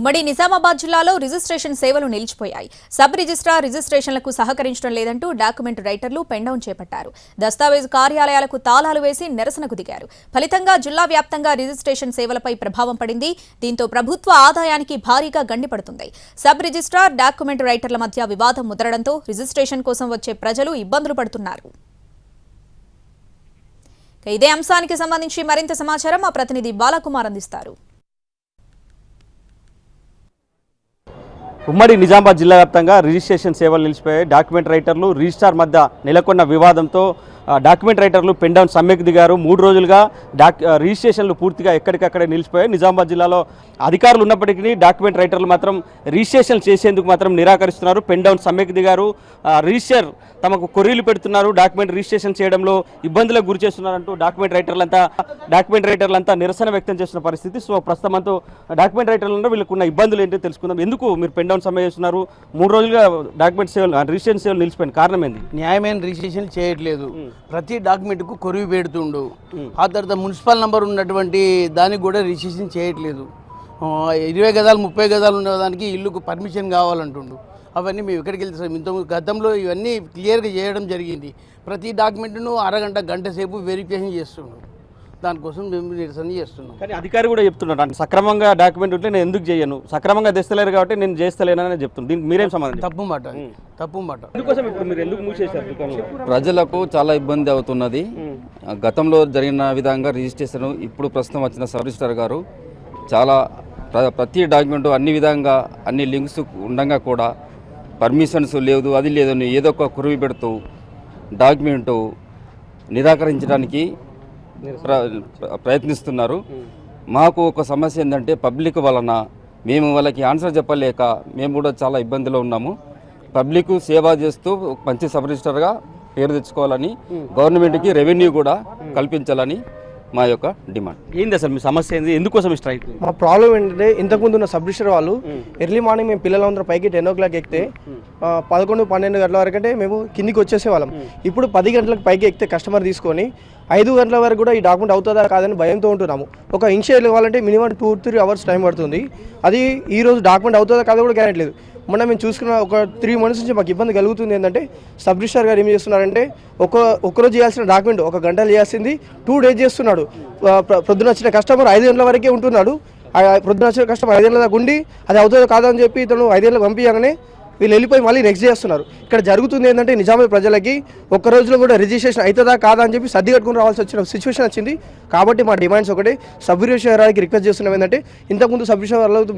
ఉమ్మడి నిజామాబాద్ జిల్లాలో రిజిస్ట్రేషన్ సేవలు నిలిచిపోయాయి. సబ్ రిజిస్ట్రార్ రిజిస్ట్రేషన్లకు సహకరించడం లేదంటూ డాక్యుమెంట్ రైటర్లు పెండౌన్ చేపట్టారు. దస్తావేజు కార్యాలయాలకు తాళాలు వేసి నిరసనకు దిగారు. ఫలితంగా జిల్లా వ్యాప్తంగా రిజిస్ట్రేషన్ సేవలపై ప్రభావం పడింది. దీంతో ప్రభుత్వ ఆదాయానికి భారీగా గండిపడుతుంది. సబ్ రిజిస్ట్రార్ డాక్యుమెంట్ రైటర్ల మధ్య వివాదం ముదరడంతో రిజిస్ట్రేషన్ కోసం వచ్చే ప్రజలు ఇబ్బందులు పడుతున్నారు. ఇదే అంశానికి సంబంధించి మరింత సమాచారం మా ప్రతినిధి బాలకుమార్ అందిస్తారు. ఉమ్మడి నిజామాబాద్ జిల్లా వ్యాప్తంగా రిజిస్ట్రేషన్ సేవలు నిలిచిపోయాయి. డాక్యుమెంట్ రైటర్లు రిజిస్ట్రార్ మధ్య నెలకొన్న వివాదంతో డాక్యుమెంట్ రైటర్లు పెండౌన్ సమ్మెకు దిగారు మూడు రోజులుగా డాక్ రిజిస్ట్రేషన్లు పూర్తిగా ఎక్కడికక్కడే నిలిచిపోయాయి. నిజామాబాద్ జిల్లాలో అధికారులు ఉన్నప్పటికీ డాక్యుమెంట్ రైటర్లు మాత్రం రిజిస్ట్రేషన్ చేసేందుకు మాత్రం నిరాకరిస్తున్నారు. పెండౌన్ సమ్మెకు దిగారు ఆ, రిజిస్టర్ తమకు కొర్రీలు పెడుతున్నారు. డాక్యుమెంట్ రిజిస్ట్రేషన్ చేయడంలో ఇబ్బందులకు గురి చేస్తున్నారంటూ డాక్యుమెంట్ రైటర్లంతా డాక్యుమెంట్ రైటర్లంతా నిరసన వ్యక్తం చేస్తున్న పరిస్థితి. సో ప్రస్తుతం అంతా డాక్యుమెంట్ రైటర్లు వీళ్ళకు ఉన్న ఇబ్బందులు ఏంటో తెలుసుకుందాం. ఎందుకు మీరు పెన్ డౌన్ సమ్మె చేస్తున్నారు? మూడు రోజులుగా డాక్యుమెంట్ సేవలు రిజిస్ట్రేషన్ సేవలు నిలిచిపోయిన కారణం ఏంది? న్యాయమైన రిజిస్ట్రేషన్ చేయట్లేదు. ప్రతి డాక్యుమెంట్కు కొరివి పెడుతుండు. ఆ తర్వాత మున్సిపల్ నంబర్ ఉన్నటువంటి దానికి కూడా రిజిస్ట్రేషన్ చేయట్లేదు. ఇరవై గదాలు ముప్పై గదాలు ఉన్న దానికి ఇల్లుకు పర్మిషన్ కావాలంటుండు. అవన్నీ మేము ఎక్కడికి వెళ్తాం ఇంత గతంలో ఇవన్నీ క్లియర్గా చేయడం జరిగింది. ప్రతి డాక్యుమెంట్ను అరగంట గంట సేపు వెరిఫికేషన్ చేస్తుండు. దానికోసం మేము నిరసన చేస్తున్నాం. కానీ అధికారి కూడా చెప్తున్నాడు అంటే సక్రమంగా డాక్యుమెంట్ ఉంటే నేను ఎందుకు చేయను? సక్రమంగా తెస్తలేరు కాబట్టి నేను చేస్తలేనని చెప్తున్నాను దీనికి మీరేం సమాధానం తప్పు మాట. తప్పు మాట ఎందుకోసం ఇప్పుడు మీరు ఎందుకు మూసేశారు ప్రజలకు చాలా ఇబ్బంది అవుతున్నది. గతంలో జరిగిన విధంగా రిజిస్ట్రేషన్ ఇప్పుడు ప్రస్తుతం వచ్చిన సబ్ రిజిస్టర్ గారు చాలా ప్ర- ప్రతి డాక్యుమెంట్ అన్ని విధంగా అన్ని లింక్స్ ఉండగా కూడా పర్మిషన్స్ లేదు అది లేదు అని ఏదో ఒక కురివి పెడుతూ డాక్యుమెంటు నిరాకరించడానికి ప్రయత్నిస్తున్నారు. మాకు ఒక సమస్య ఏంటంటే పబ్లిక్ వలన మేము వాళ్ళకి ఆన్సర్ చెప్పలేక మేము కూడా చాలా ఇబ్బందిలో ఉన్నాము. పబ్లిక్ సేవ చేస్తూ మంచి సబ్ రిజిస్టర్గా పేరు తెచ్చుకోవాలని గవర్నమెంట్కి రెవెన్యూ కూడా కల్పించాలని మా యొక్క డిమాండ్. ఏంది అసలు మీ సమస్య ఏంది? ఎందుకోసం ఈ స్ట్రైక్? మా ప్రాబ్లం ఏంటంటే ఇంతకుముందు ఉన్న సబ్ రిజిస్టర్ వాళ్ళు ఎర్లీ మార్నింగ్ మేము పిల్లలందరూ పైకి టెన్ ఓ క్లాక్ ఎక్కితే పదకొండు పన్నెండు గంటల వరకు అంటే మేము కిందికి వచ్చేసే వాళ్ళం ఇప్పుడు పది గంటలకు పైకి ఎక్కితే కస్టమర్ తీసుకొని ఐదు గంటల వరకు కూడా ఈ డాక్యుమెంట్ అవుతుందా కాదని భయంతో ఉంటున్నాము. ఒక ఇన్షియల్ ఇవ్వాలంటే minimum two three hours time పడుతుంది. అది ఈ రోజు డాక్యుమెంట్ అవుతుందా కాదో కూడా గ్యారెంటీ లేదు. మొన్న మేము చూసుకున్న ఒక త్రీ మంత్స్ నుంచి మాకు ఇబ్బంది కలుగుతుంది ఏంటంటే సబ్ రిజిస్టార్ గారు ఏం చేస్తున్నారంటే ఒక ఒకరోజు చేయాల్సిన డాక్యుమెంట్ ఒక గంటలు చేయాల్సింది టూ డేస్ చేస్తున్నాడు. ప్రొద్దున వచ్చిన కస్టమర్ ఐదు గంటల వరకే ఉంటున్నాడు. ఆ ప్రొద్దున వచ్చిన కస్టమర్ ఐదేళ్ళ దాకా ఉండి అది అవుతుందో కాదని చెప్పి ఇతను ఐదేళ్ళకి పంపించగానే వీళ్ళు వెళ్ళిపోయి మళ్ళీ నెక్స్ట్ చేస్తున్నారు ఇక్కడ జరుగుతుంది ఏంటంటే నిజామాబాద్ ప్రజలకి ఒక్క రోజులో కూడా రిజిస్ట్రేషన్ అవుతుందా కాదా అని చెప్పి సర్ది కట్టుకుని రావాల్సి వచ్చిన సిచ్యువేషన్ వచ్చింది. కాబట్టి మా డిమాండ్స్ ఒకటి. సబ్ రిక్వెస్ట్ చేస్తున్నాం ఏంటంటే ఇంతకుముందు సబ్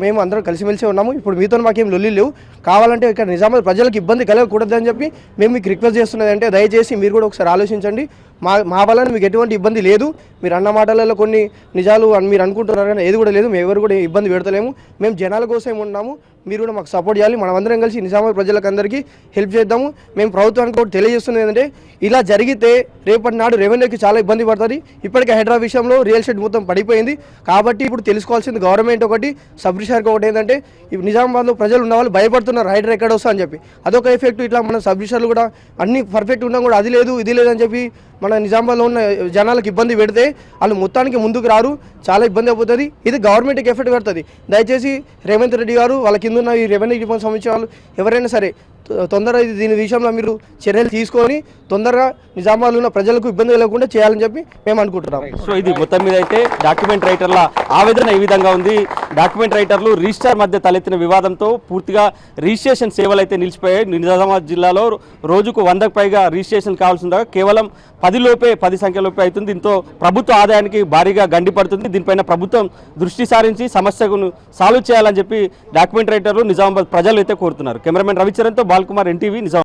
మేము అందరం కలిసిమెలిసి ఉన్నాము. ఇప్పుడు మీతో మాకేం లొల్లి లేవు. కావాలంటే ఇక్కడ నిజామాబాద్ ప్రజలకు ఇబ్బంది కలగకూడదని చెప్పి మేము మీకు రిక్వెస్ట్ చేస్తున్నది అంటే దయచేసి మీరు కూడా ఒకసారి ఆలోచించండి. మా మా వలన మీకు ఎటువంటి ఇబ్బంది లేదు. మీరు అన్న మాటలలో కొన్ని నిజాలు అని మీరు అనుకుంటున్నారు కానీ ఏది కూడా లేదు. మేము ఎవరు కూడా ఇబ్బంది పెడతలేము. మేము జనాల కోసం ఉన్నాము. మీరు కూడా మాకు సపోర్ట్ చేయాలి. మనం అందరం కలిసి నిజామాబాద్ ప్రజలకు అందరికీ హెల్ప్ చేద్దాము. మేము ప్రభుత్వానికి కూడా తెలియజేస్తుంది ఏంటంటే ఇలా జరిగితే రేపటి నాడు రెవెన్యూకి చాలా ఇబ్బంది పడుతుంది. ఇప్పటికే హైదరాబాద్ విషయంలో రియల్ ఎస్టేట్ మొత్తం పడిపోయింది. కాబట్టి ఇప్పుడు తెలుసుకోవాల్సింది గవర్నమెంట్ ఒకటి సబ్ రిజిస్టార్కి ఒకటి ఏంటంటే ఇప్పుడు నిజామాబాద్లో ప్రజలు ఉన్న వాళ్ళు భయపడుతున్నారు. హైడ్రా ఎక్కడ వస్తా అని చెప్పి. అదొక ఎఫెక్ట్ ఇట్లా మన సబ్ రిజిస్టార్లు కూడా అన్ని పర్ఫెక్ట్ ఉన్నా కూడా అది లేదు ఇది లేదని చెప్పి మన నిజామాబాద్లో ఉన్న జనాలకు ఇబ్బంది పెడితే వాళ్ళు మొత్తానికి ముందుకు రారు. చాలా ఇబ్బంది అయిపోతుంది. ఇది గవర్నమెంట్కి ఎఫెక్ట్ పడుతుంది దయచేసి రేవంత్ రెడ్డి గారు వాళ్ళ కింద ఉన్న ఈ రెవెన్యూ డిపార్ట్మెంట్ సంబంధించిన వాళ్ళు ఎవరైనా సరే తొందరగా ఇది దీని విషయంలో మీరు చర్యలు తీసుకొని తొందరగా నిజామాబాద్ ఉన్న ప్రజలకు ఇబ్బంది లేకుండా చేయాలని చెప్పి మేము అనుకుంటున్నాం. సో ఇది మొత్తం మీద అయితే డాక్యుమెంట్ రైటర్ల ఆవేదన ఈ విధంగా ఉంది. డాక్యుమెంట్ రైటర్లు రిజిస్టార్ మధ్య తలెత్తిన వివాదంతో పూర్తిగా రిజిస్ట్రేషన్ సేవలు అయితే నిలిచిపోయాయి. నిజామాబాద్ జిల్లాలో రోజుకు వందకు పైగా రిజిస్ట్రేషన్ కావాల్సిందిగా కేవలం పది లోపే పది సంఖ్యలోపే అవుతుంది. దీంతో ప్రభుత్వ ఆదాయానికి భారీగా గండిపడుతుంది దీనిపైన ప్రభుత్వం దృష్టి సారించి సమస్యను సాల్వ్ చేయాలని చెప్పి డాక్యుమెంట్ రైటర్లు నిజామాబాద్ ప్రజలు అయితే కోరుతున్నారు. కెమెరామెన్ రవిచరణ్తో కుమార్ ఎన్టీవీ నిజాం